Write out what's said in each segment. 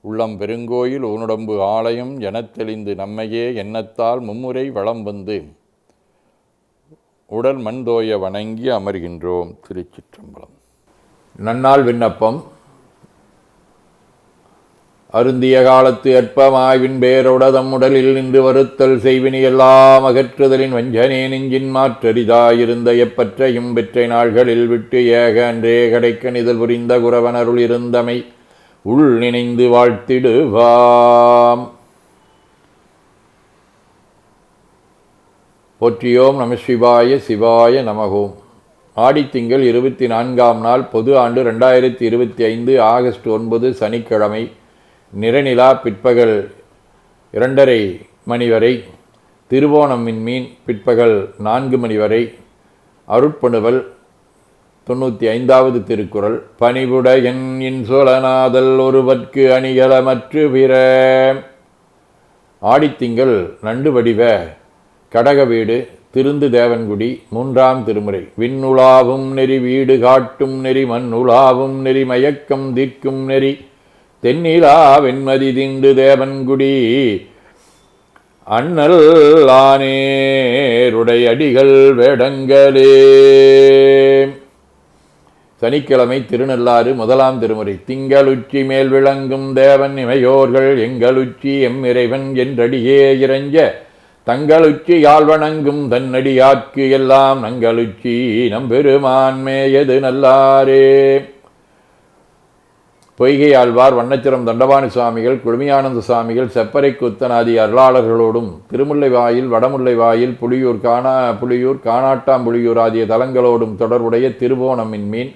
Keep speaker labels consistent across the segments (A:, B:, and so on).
A: உள்ளம் பெருங்கோயில் ஊனுடம்பு ஆலயம் எனத் தெளிந்து நம்மையே எண்ணத்தால் மும்முறை வளம் வந்து உடல் மண்தோய வணங்கி அமர்கின்றோம் திருச்சிற்றம்பலம். நன்னாள் விண்ணப்பம். அருந்திய காலத்து அற்பமாய்வின் பேரோடதம் உடலில் நின்று வருத்தல் செய்வினி எல்லாம் அகற்றுதலின் வஞ்சனே நெஞ்சின் மாற்றரிதாயிருந்த எப்பற்றையும் பெற்றை நாள்களில் விட்டு ஏக அன்றே கடைக்கணிதல் புரிந்த குரவனருள் இருந்தமை உள் நினைந்து வாழ்த்திடுவாம். போற்றியோம் நம சிவாய சிவாய நமகோம் ஆடித்திங்கள் இருபத்தி நான்காம் நாள் பொது ஆண்டு ரெண்டாயிரத்தி இருபத்தி ஐந்து ஆகஸ்ட் ஒன்பது சனிக்கிழமை நிறநிலா பிற்பகல் இரண்டரை மணி வரை திருவோணம் மீன் பிற்பகல் நான்கு மணி வரை அருட்பணுவல் தொண்ணூற்றி ஐந்தாவது திருக்குறள் பணிவுடையன் இன் சோழநாதல் ஒருவர்க்கு அணிகலமற்று பிற ஆடித்திங்கள் நண்டு வடிவ கடக வீடு திருந்து தேவன்குடி மூன்றாம் திருமுறை. விண்ணுலாவும் நெறி வீடு காட்டும் நெறி மண்ணுலாவும் நெறி மயக்கம் தீர்க்கும் நெறி. தென்னிலா வெண்மதி திண்டு தேவன்குடி அண்ணல் ஆனேருடைய அடிகள் வேடங்களே. சனிக்கிழமை திருநள்ளாறு முதலாம் திருமுறை. திங்களுச்சி மேல் விளங்கும் தேவன் இமையோர்கள் எங்களுச்சி எம் இறைவன் என்றடியே இறைஞ்ச. தங்களுச்சி யாழ் வணங்கும் தன்னடியாக்கு எல்லாம் நங்களுச்சி நம்பெருமான்மேயது நல்லாரே. பொய்கை ஆழ்வார் வண்ணச்சிரம் தண்டபாணி சுவாமிகள் குழுமியானந்த சுவாமிகள் செப்பரை குத்தனாதி அருளாளர்களோடும் திருமுல்லை வாயில் வடமுல்லை வாயில் புலியூர் காணா புலியூர் காணாட்டாம்புலியூர் ஆகிய தலங்களோடும் தொடர்புடைய திருவோணமின் மீன்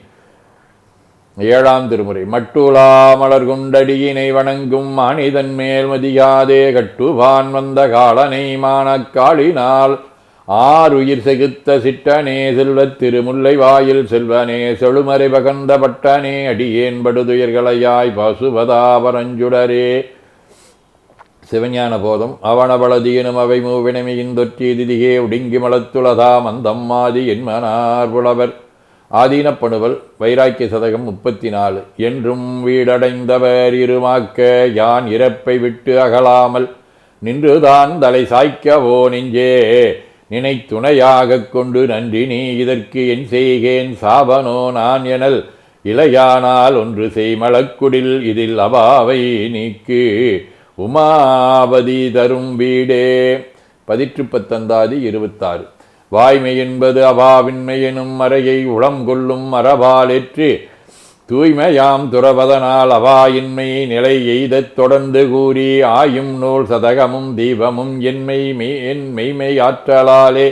A: ஏழாம் திருமுறை. மட்டுலா மலர் குண்டடியினை வணங்கும் மனிதன் மேல் மதியாதே கட்டுவான் வந்த காலனை மானக்காளினால். ஆறுயிர் செகுத்த சிட்டனே செல்வத் திருமுல்லை வாயில் செல்வனே செழுமறை பகந்த பட்டனே அடியேன் படுதுயர்களையாய் பசுபதாபரஞ்சுடரே சிவஞான போதம். அவனபலதீனும் அவை மூவினமையின் தொற்றி திதிகே உடுங்கி மலத்துளதாம் அந்தம்மாதி என்மனார் புலவர். ஆதீனப்பணுவல் வைராக்கிய சதகம் முப்பத்தி நாலு என்றும் வீடடைந்தவர் இருமாக்க யான் இறப்பை விட்டு அகலாமல் நின்றுதான் தலை சாய்க்கவோ நெஞ்சே. நினைத்துணையாகக் கொண்டு நன்றி நீ இதற்கு என் செய்கேன் சாபனோ நான் எனல். இளையானால் ஒன்று செய்மலக்குடில் இதில் அபாவை நீக்கு. உமாபதி தரும் வீடே. பதிற்று பத்தந்தாதி இருபத்தாறு. வாய்மை என்பது அபாவின்மை எனும் மறையை உளம் கொள்ளும் மரபாலேற்று தூய்மையாம் துறவதனால் அவாயின்மை நிலை எய்தத் தொடர்ந்து கூறி ஆயும் நூல் சதகமும் தீபமும் என்மை மெய் என் மெய்மை ஆற்றலாலே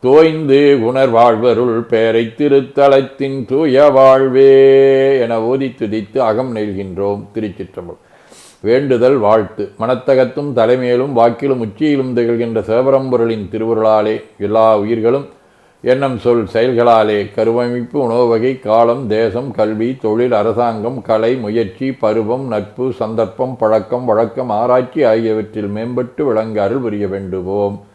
A: தோய்ந்து உணர்வாழ்வருள் பெயரை பேரை திருத்தலத்தின் தூய வாழ்வே என ஓதி துதித்து அகம் நெல்கின்றோம் திருச்சிற்றம்பலம். வேண்டுதல் வாழ்த்து. மனத்தகத்தும் தலைமையிலும் வாக்கிலும் உச்சியிலும் திகழ்கின்ற சிவபரம்பொருளின் திருவுருளாலே எல்லா உயிர்களும் எண்ணம் சொல் செயல்களாலே கருவமைப்பு உணவு வகை காலம் தேசம் கல்வி தொழில் அரசாங்கம் கலை முயற்சி பருவம் நட்பு சந்தர்ப்பம் பழக்கம் வழக்கம் ஆராய்ச்சி ஆகியவற்றில் மேம்பட்டு விளங்க அருள் புரிய வேண்டுவோம்.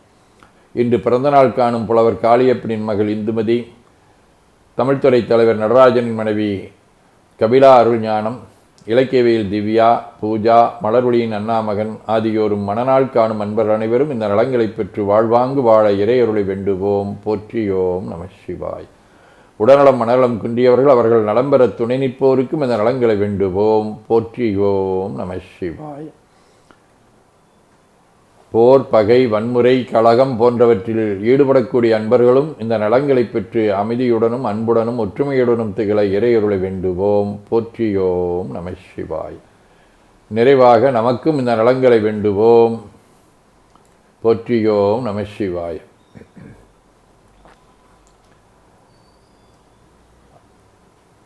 A: இன்று பிறந்தநாள் காணும் புலவர் காளியப்பனின் மகள் இந்துமதி தமிழ்துறை தலைவர் நடராஜனின் மனைவி கபிலா அருள்ஞானம் இலக்கியவியல் திவ்யா பூஜா மலர்வொளியின் அண்ணாமகன் ஆகியோரும் மணநாள் காணும் அன்பர் அனைவரும் இந்த நலங்களை பெற்று வாழ்வாங்கு வாழ இறையருளை வேண்டுவோம் போற்றியோம் நம சிவாய். உடல்நலம் மனநலம் குன்றியவர்கள் அவர்கள் நலம் பெற துணை நிற்போருக்கும் இந்த நலங்களை வேண்டுவோம் போற்றியோம் நம சிவாய். போர் பகை வன்முறை கழகம் போன்றவற்றில் ஈடுபடக்கூடிய அன்பர்களும் இந்த நலங்களை பெற்று அமைதியுடனும் அன்புடனும் ஒற்றுமையுடனும் திகழ இறையொருளை வேண்டுவோம். போற்றியோம் நம சிவாய். நிறைவாக நமக்கும் இந்த நலங்களை வேண்டுவோம். போற்றியோம் நம சிவாய்.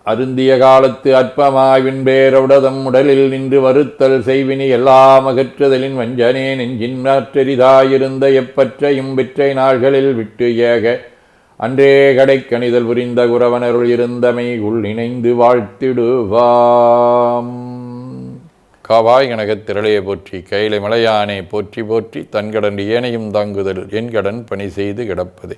A: அருந்திய காலத்து அற்பமாய்வின் பேரவுடதம் உடலில் நின்று வருத்தல் செய்வினி எல்லாம் அகற்றுதலின் வஞ்சனே நெஞ்சின் மாற்றெரிதாயிருந்த எப்பற்றையும் விற்றை நாள்களில் விட்டு ஏக. அன்றே கடைக்கணிதல் புரிந்த குரவனருள் இருந்தமை உள்ளிணைந்து வாழ்த்திடுவாம். காவாய் கனகத் திரளையை போற்றி கையிலை மலையானே போற்றி போற்றி தன்கடன் ஏனையும் தாங்குதல் என் கடன் பணி செய்து கிடப்பது.